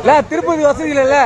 இல்ல திருப்பதி வசதி இல்ல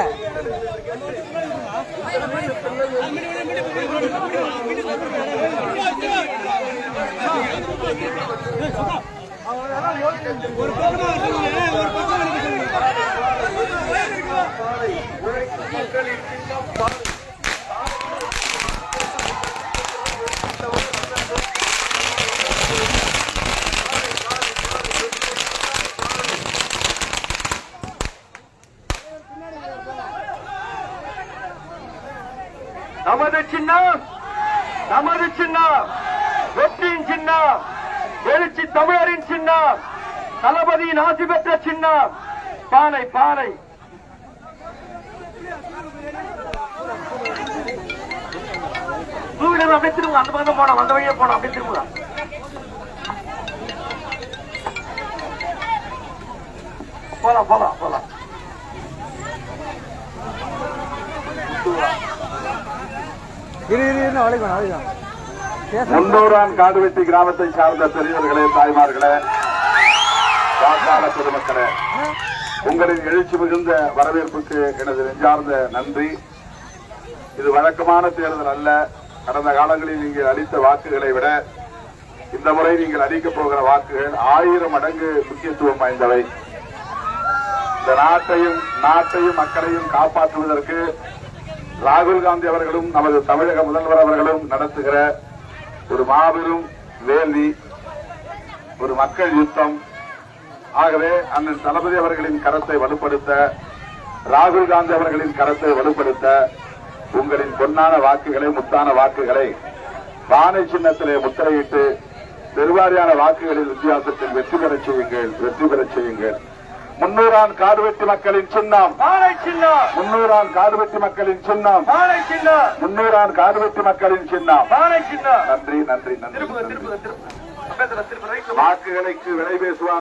நமது சின்னம் நமது சின்னம் வெற்றியின் சின்னம் எழுச்சி தமிழரின் சின்னம் தளபதியின் ஆசி பெற்ற சின்னம். பானை பானை. தூவிடம் அப்படியே திரும்ப அந்த பக்கம் போனோம் அந்த வழியே போனோம் அப்படியே திரும்ப போலாம் போலாம் போலாம். முன்னூறான் காடுவெட்டி கிராமத்தை சார்ந்த பெரியவர்களே தாய்மார்களே வாக்காள பொதுமக்களே உங்களின் எழுச்சி மிகுந்த வரவேற்புக்கு எனது நெஞ்சார்ந்த நன்றி. இது வழக்கமான தேர்தல் அல்ல. கடந்த காலங்களில் நீங்கள் அளித்த வாக்குகளை விட இந்த முறை நீங்கள் அளிக்கப் போகிற வாக்குகள் ஆயிரம் மடங்கு முக்கியத்துவம் வாய்ந்தவை. இந்த நாட்டையும் நாட்டையும் மக்களையும் காப்பாற்றுவதற்கு ராகுல் காந்தி அவர்களும் நமது தமிழக முதல்வர் அவர்களும் நடத்துகிற ஒரு மாபெரும் வேள்வி ஒரு மக்கள் யுத்தம். ஆகவே அண்ணன் தளபதி அவர்களின் கரத்தை வலுப்படுத்த ராகுல் காந்தி அவர்களின் கரத்தை வலுப்படுத்த உங்களின் பொன்னான வாக்குகளை முத்தான வாக்குகளை பானை சின்னத்திலே முத்திரையிட்டு பெருவாரியான வாக்குகளில் வித்தியாசத்தில் வெற்றி பெறச் செய்யுங்கள் வெற்றி பெறச் செய்யுங்கள். முன்னூறான் காடுவெட்டி மக்களின் சின்னம். முன்னூறான் காடுவெட்டி மக்களின் சின்னம். முன்னூறான் காடுவெட்டி மக்களின் சின்னம். நன்றி நன்றி நன்றி வாக்குகளுக்கு விலை பேசுவார்.